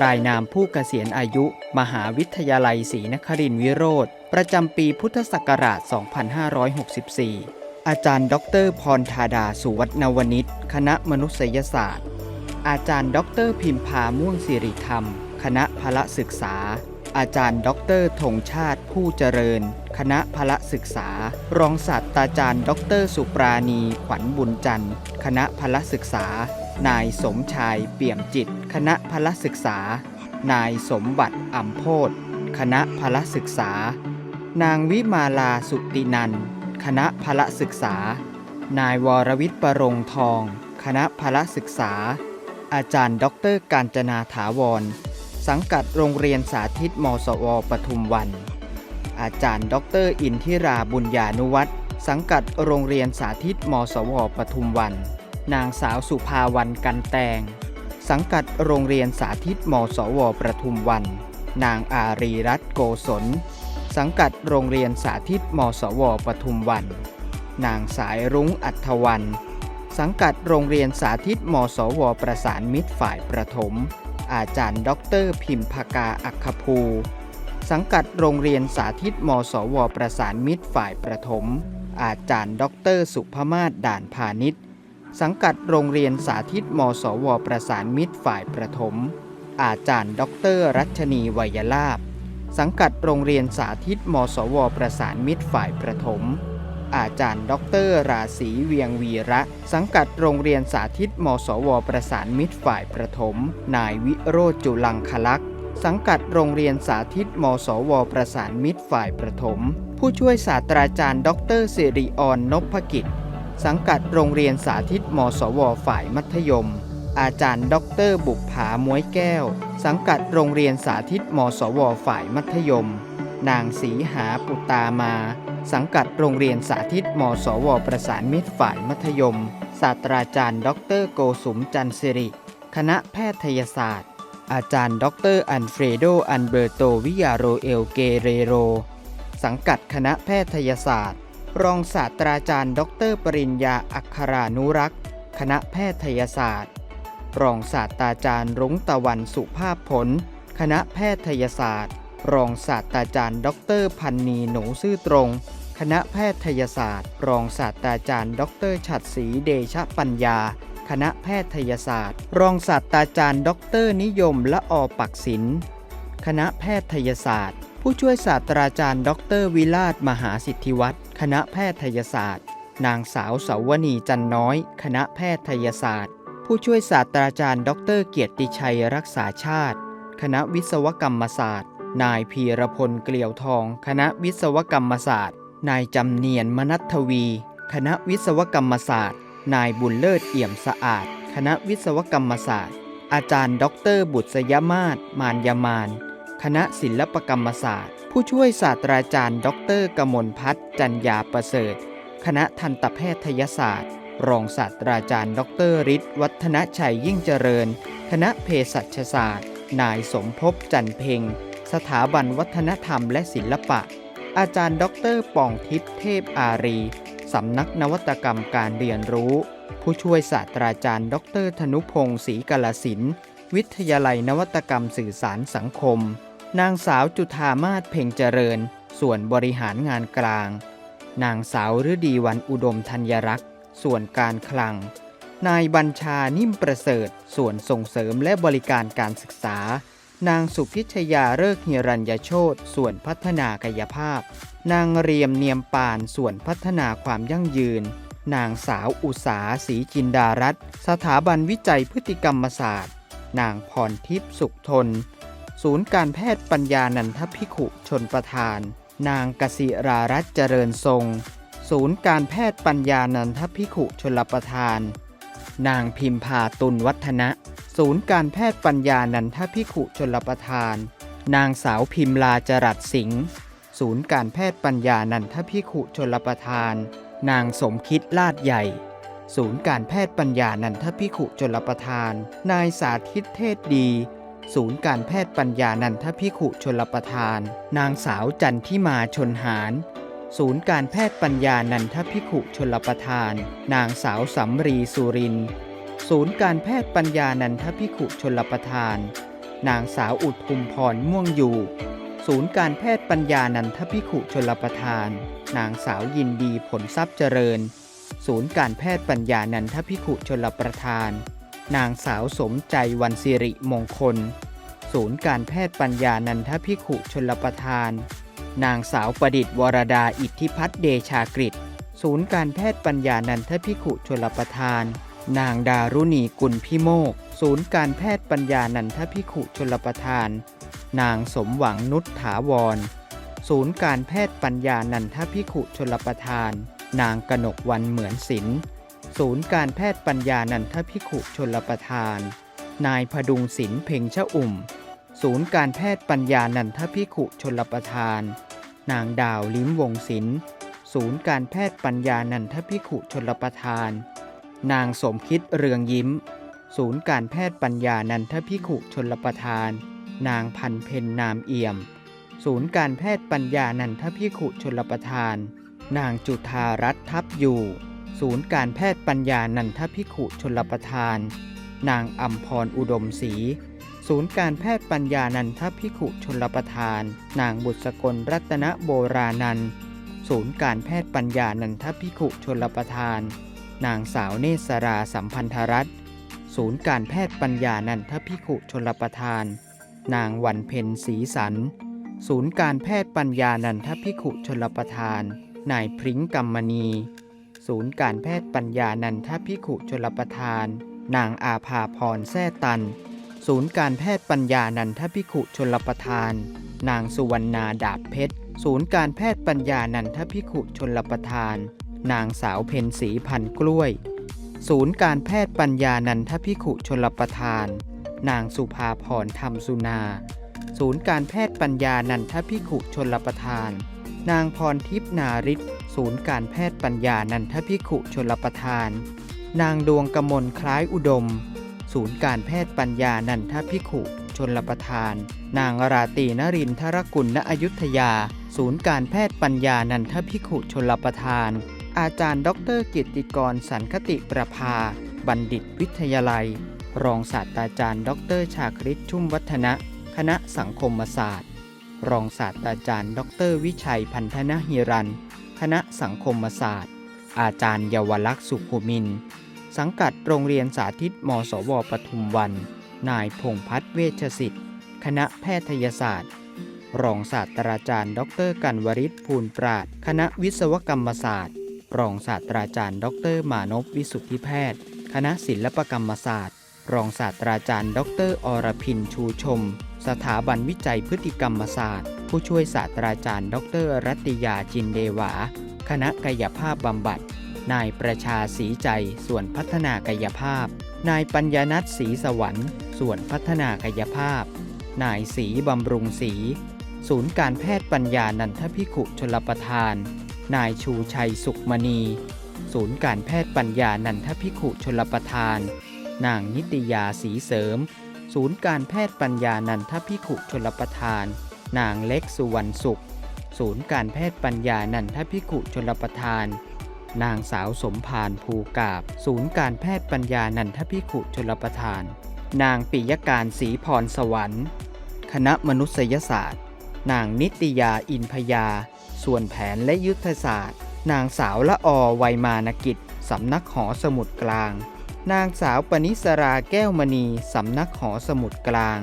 รายนามผู้เกษียณอายุ มหาวิทยาลัยศรีนครินทรวิโรธ ประจำปีพุทธศักราช 2564 อาจารย์ดอกเตอรพรธาดา สุวัฒนวณิชคณะมนุษยศาสตร์ อาจารย์ดอกเตอรพิมพาม่วงสิริธรรม คณะพละศึกษา อาจารย์ดอกเตอรธงชาติผู้เจริญ คณะพละศึกษา รองศาสตราจารย์ดอกเตอรสุปราณี ขวัญบุญจันทร์ คณะพละศึกษา นายสมชายเปี่ยมจิต คณะพละศึกษา นายสมบัติอ่ำโพธคณะพละศึกษา นางวิมาลาสุตินัน คณะพละศึกษา นายวรวิทย์ประรงทอง คณะพละศึกษา อาจารย์ดอกเตอรการจนาถาวร สังกัดโรงเรียนสาธิตมสวปทุมวัน อาจารย์ดอกเตอรอินทิราบุญญานุวัตรสังกัดโรงเรียนสาธิตมสวปทุมวัน นางสาวสุภาวันกันแตง สังกัดโรงเรียนสาธิตมสว ประทุมวัน นางอารีรัตน์โกศล สังกัดโรงเรียนสาธิตมสวปทุมวัน นางสายรุ้งอัธวัน สังกัดโรงเรียนสาธิตมสว ประสานมิตรฝ่ายประถม อาจารย์ดอกเตอรพิมพกาอัคคภูสังกัดโรงเรียนสาธิตมสว ประสานมิตรฝ่ายประถม อาจารย์ดอกเตอรสุภมาศด่านพาณิชย์ สังกัดโรงเรียนสาธิตมสว ประสานมิตรฝ่ายประถม อาจารย์ดอกเตอรรัชนีวัยลาภสังกัดโรงเรียนสาธิตมสว ประสานมิตรฝ่ายประถม อาจารย์ดอกเตอรราศีเวียงวีระ สังกัดโรงเรียนสาธิตมสว ประสานมิตรฝ่ายประถม นายวิโรจน์จุลังคลักษ์สังกัดโรงเรียนสาธิตมสว ประสานมิตรฝ่ายประถม ผู้ช่วยศาสตราจารย์ดอกเตอรสิริออนนพกิจ สังกัดโรงเรียนสาธิตมสว ฝ่ายมัธยม อาจารย์ดอกเตอรบุกผามวยแก้ว สังกัดโรงเรียนสาธิตมสว ฝ่ายมัธยม นางสีหาปุตตามา สังกัดโรงเรียนสาธิตมสว ประสานมิตรฝ่ายมัธยม ศาสตราจารย์ดอกเตอรโกสุมจันทร์สิริ คณะแพทยศาสตร์ อาจารย์ดอกเตอรอันเฟรโดอันเบอร์โตวิยาโรเอลเกเรโร สังกัดคณะแพทยศาสตร์ รองศาสตราจารย์ดอกเตอรปริญญาอัครานุรักษ์ คณะแพทยศาสตร์ รองศาสตราจารย์รุ้งตะวันสุภาพผล คณะแพทยศาสตร์ รองศาสตราจารย์ดอกเตอรพันนีหนูซื่อตรง คณะแพทยศาสตร์ รองศาสตราจารย์ดอกเตอรฉัตรศรีเดชปัญญา คณะแพทยศาสตร์ รองศาสตราจารย์ดอกเตอรนิยมละอปักศิลป์คณะแพทยศาสตร์ ผู้ช่วยศาสตราจารย์ดอกเตอรวิลาศมหาสิทธิวัฒน์ คณะแพทยศาสตร์ นางสาวเสาวณีจันน้อย คณะแพทยศาสตร์ ผู้ช่วยศาสตราจารย์ดอกเตอรเกียรติชัยรักษาชาติ คณะวิศวกรรมศาสตร์ นายพีรพลเกลียวทอง คณะวิศวกรรมศาสตร์ นายจำเนียนมนัทวี คณะวิศวกรรมศาสตร์ นายบุญเลิศเอี่ยมสะอาด คณะวิศวกรรมศาสตร์ อาจารย์ดอกเตอรบุษยมาศมานยามาน คณะศิลปกรรมศาสตร์ ผู้ช่วยศาสตราจารย์ดอกเตอรกมลพัฒน์จันยาประเสริฐ คณะทันตแพทยศาสตร์ รองศาสตราจารย์ดอกเตอรฤทธิ์วัฒนชัยยิ่งเจริญ คณะเภสัชศาสตร์ นายสมภพจันเพ็ง สถาบันวัฒนธรรมและศิลปะ อาจารย์ดอกเตอรป่องทิพย์เทพอารีสำนักนวัตกรรมการเรียนรู้ ผู้ช่วยศาสตราจารย์ดอกเตอรธนุพงศ์ศรีกาลสินวิทยาลัยนวัตกรรมสื่อสารสังคม นางสาวจุธามาศเพ่งเจริญ ส่วนบริหารงานกลาง นางสาวฤดีวันอุดมธัญรักษ์ ส่วนการคลัง นายบัญชานิ่มประเสริฐ ส่วนส่งเสริมและบริการการศึกษา นางสุพิชยาเลิกษ์ฮิรัญยโชตส่วนพัฒนากายภาพ นางเรียมเนียมปาน ส่วนพัฒนาความยั่งยืน นางสาวอุสาศรีจินดารัตสถาบันวิจัยพฤติกรรมศาสตร์ นางพรทิพย์สุขทน ศูนย์การแพทย์ปัญญานันทพิขุชนประธาน นางกสิรารัตน์เจริญทรง ศูนย์การแพทย์ปัญญานันทพิขุชนประธาน นางพิมพาตุลวัฒนะ ศูนย์การแพทย์ปัญญานันทพิขุชนประทาน นางสาวพิมลาจรัสสิงห์ศูนย์การแพทย์ปัญญานันทพิขุชนประทาน นางสมคิดลาดใหญ่ ศูนย์การแพทย์ปัญญานันทพิขุชนประทาน นายสาธิตเทศดี ศูนย์การแพทย์ปัญญานันทพิขุชนประทาน นางสาวจันทิมาชนหารศูนย์การแพทย์ปัญญานันทพิขุชนประทาน นางสาวสำรีสุริน ศูนย์การแพทย์ปัญญานันทพิขุชนประทาน นางสาวอุทุมพรม่วงอยู่ ศูนย์การแพทย์ปัญญานันทพิขุชลประทาน นางสาวยินดีผลทรัพย์เจริญ ศูนย์การแพทย์ปัญญานันทพิขุชลประทาน นางสาวสมใจวันสิริมงคล ศูนย์การแพทย์ปัญญานันทพิขุชลประทาน นางสาวประดิษฐ์วรดาอิทธิพัฒน์เดชากฤษศูนย์การแพทย์ปัญญานันทพิขุชลประทาน นางดารุณีกุลพิโมก ศูนย์การแพทย์ปัญญานันทพิขุชลประทาน นางสมหวังนุชถาวร ศูนย์การแพทย์ปัญญานันทพิขุชลประทาน นางกนกวันเหมือนศิลป์ ศูนย์การแพทย์ปัญญานันทพิขุชนลประทาน นายพดุงศิลป์เพ่งชะอุ่ม ศูนย์การแพทย์ปัญญานันทพิขุชนลประทาน นางดาวลิ้มวงศิลป์ศูนย์การแพทย์ปัญญานันทพิขุชนลประทาน นางสมคิดเรืองยิ้ม ศูนย์การแพทย์ปัญญานันทพิขุชนลประทาน นางพันเพนนามเอี่ยม ศูนย์การแพทย์ปัญญานันทพิขุชนลประทาน นางจุธารัตน์ทับอยู่ ศูนย์การแพทย์ปัญญานันทพิขุชลประทาน นางอัมพรอุดมศรีศูนย์การแพทย์ปัญญานันทพิขุชลประทาน นางบุษกลรัตนโบรานันศูนย์การแพทย์ปัญญานันทพิขุชลประทาน นางสาวเนสราสัมพันธรัตน์ศูนย์การแพทย์ปัญญานันทพิขุชลประทาน นางวันเพ็ญศรีสันศูนย์การแพทย์ปัญญานันทพิขุชลประทาน นายพริ้งกรรมณี ศูนย์การแพทย์ปัญญานันทพิขุชลประทาน นางอาภาพรแท่ตัน ศูนย์การแพทย์ปัญญานันทพิขุชลประทาน นางสุวรรณาดาบเพชร ศูนย์การแพทย์ปัญญานันทพิขุชลประทาน นางสาวเพ็ญศรีพันกล้วย ศูนย์การแพทย์ปัญญานันทพิขุชลประทาน นางสุภาพรธรรมสุนาศูนย์การแพทย์ปัญญานันทพิขุชลประทาน นางพรทิพนาริศ ศูนย์การแพทย์ปัญญานันทพิขุชลประทาน นางดวงกมลคล้ายอุดม ศูนย์การแพทย์ปัญญานันทพิขุชนลประทาน นางราตีนรินทรกุลณอยุธยา ศูนย์การแพทย์ปัญญานันทพิขุชนลประทาน อาจารย์ ดรกิตติกรสันคติประภา บัณฑิตวิทยาลัย รองศาสตราจารย์ ดรชาคริตชุ่มวัฒนะ คณะสังคมศาสตร์ รองศาสตราจารย์ ดรวิชัยพันธนหิรัน คณะสังคมศาสตร์ อาจารย์เยาวลักษณ์สุขุมิน สังกัดโรงเรียนสาธิตมสวปทุมวัน นายพงพัฒน์เวชสิทธิ์ คณะแพทยศาสตร์ รองศาสตราจารย์ ดรกันวริศภูลปราดคณะวิศวกรรมศาสตร์ รองศาสตราจารย์ ดรมานพวิสุทธิแพทย์ คณะศิลปกรรมศาสตร์ รองศาสตราจารย์ ดรอรพินชูชม สถาบันวิจัยพฤติกรรมศาสตร์ ผู้ช่วยศาสตราจารย์ ดร รัติยาจินเดวา คณะกายภาพบำบัด นายประชาศรีใจ ส่วนพัฒนากายภาพ นายปัญญนัทศรีสวรรค์ ส่วนพัฒนากายภาพ นายศรีบำรุงศรี ศูนย์การแพทย์ปัญญานันทพิขุชลประทาน นายชูชัยสุขมณี ศูนย์การแพทย์ปัญญานันทพิขุชลประทาน นางนิตยาศรีเสริม ศูนย์การแพทย์ปัญญานันทพิขุชลประทาน นางเล็กสุวรรณสุข ศูนย์การแพทย์ปัญญานันทพิขุชลประทาน นางสาวสมพานภูกาบ ศูนย์การแพทย์ปัญญานันทพิขุชลประทาน นางปิยการศรีพรสวรรค์ คณะมนุษยศาสตร์ นางนิตยาอินพยา ส่วนแผนและยุทธศาสตร์ นางสาวละอไวยมานกิจ สำนักหอสมุดกลาง นางสาวปนิสราแก้วมณี สำนักหอสมุดกลาง